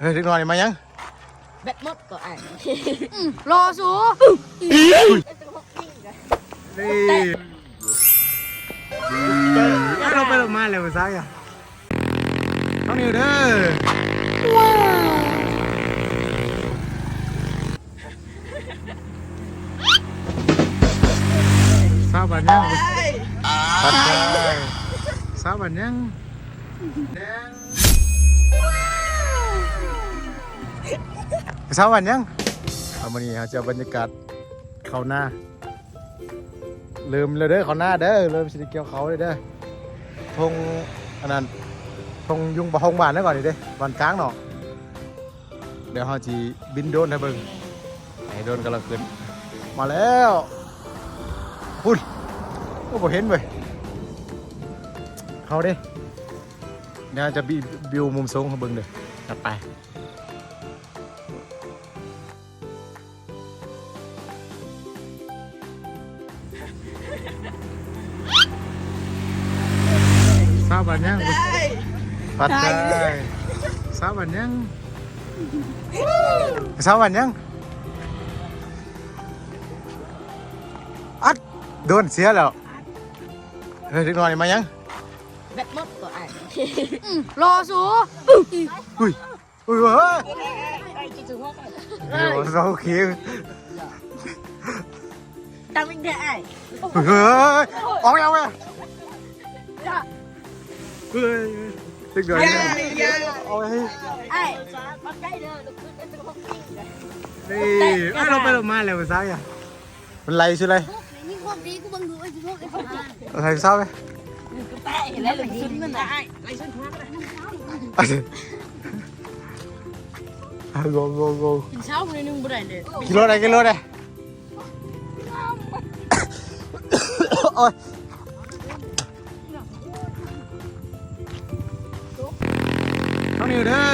Ê, đừng nói này mà nhắn. Bẹt mất của anh ừ, Lo xuống ừ. ừ. Đi. Cái đâu phải là mai là mà sao kìa Không nhiều đó Sao bà nhá, Sao bà nhắn à? Nhắn? ลงมาแล้าวันยังปัดได้ทราบบันยังทราบบันยังเอามานี่ครับจะบรรยากาศเขาหน้าลืมเลยเด้อเขาหน้าเด้อลืมสิเกียวเขาเลยเด้อทงอันนั้นทงยุงบะทงบานได้ก่อนดิเด้วันกลางเนาะเดี๋ยวเขาจีบินโดนให้เบิ่งไอ้โดนกำลังขึ้น มาแล้วพุ่นโอ้บ่เห็นเว้ยเขาเด้เดี๋ยวจะบิบิวมุมสูงให้เบิ่งเด้อจัดไป sao bà nhá phật ơi sao bà nhá sao bà nhá ắt đồn xía lọ rồi đừng nói này mà nhá vẹt mất của ảnh ừ, lo số ui ui ui ui. Ui ui ui ui ui ui ล้วเฮ้ยเด็กน้อยนี่มายังแบตหมดก็อ่านรอสูอุ้ยอุ้ยเฮ้ยเดี๋ยวเราเคียงตังไม่ได้อ่านเฮ้ยออกยังไงเฮ้ยเด็กน้อยนี่เอาไว้ไอ้มาใกล้เด้อลูกขึ้นเป็นห้องปิ้งเลยเฮ้ยเอ้ยเราไปลงมาแล้วซ้ายอะมันไรชื่ออะไรนี่ความดีกูบังดูไอ้พวกไอ้พวกอะไรเศร้าไหมแปะเห็นแล้วลูกขึ้นมันได้ไรฉันพลาดเลยอะโกโกโกกินเช้าคนนึงบ่ได้เลยกิโลไหนกิโลไห โอ้ยน้องนิวเด้อ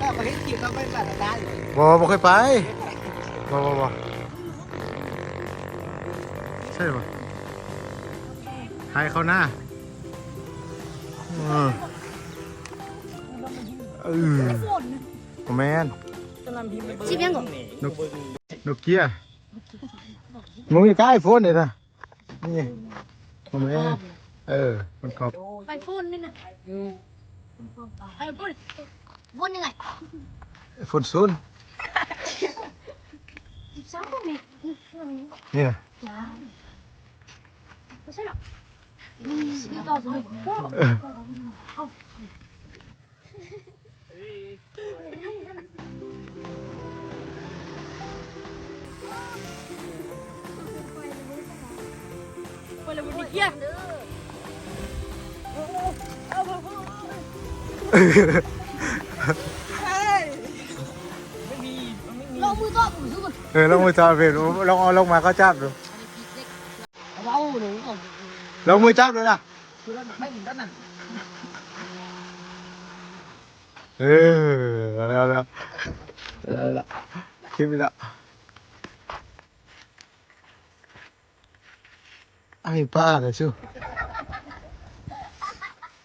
ก็ไปขี่ต้องไปบัตรได้เลยบ่บ่เคยไปบ่บ่บ่ใช่ป่ะให้เขาหน้าเออเออโอแมนชิบยังก่อนนกนกเกีย มึงอย่าใกล้โฟนเลยนะนี่โอแมนเออ มันขอบไปพูดนี่นะไปพูดพูดยังไงโฟนซูนเช้าก็มีนี่นะไม่ใช่หรอกต่อไป Boleh budik ya. Lông mưa to cũng giúp Ừ, lông mưa to về lông ao lông mà có chạm được. Lông mưa chạm nữa nè. Ừ, rồi rồi. Rồi rồi. Kim đi nào. เฟนลองเอาลงมาก็จับดูว้าวหนูของลองมือจับดูนะคือรถไม่ถึงด้านนั้นเออเอาแล้วเอาแล้วเอาแล้วคลิปนี้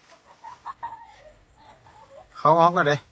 ละไอ้ป้าเลยชูเขาออกกันเลย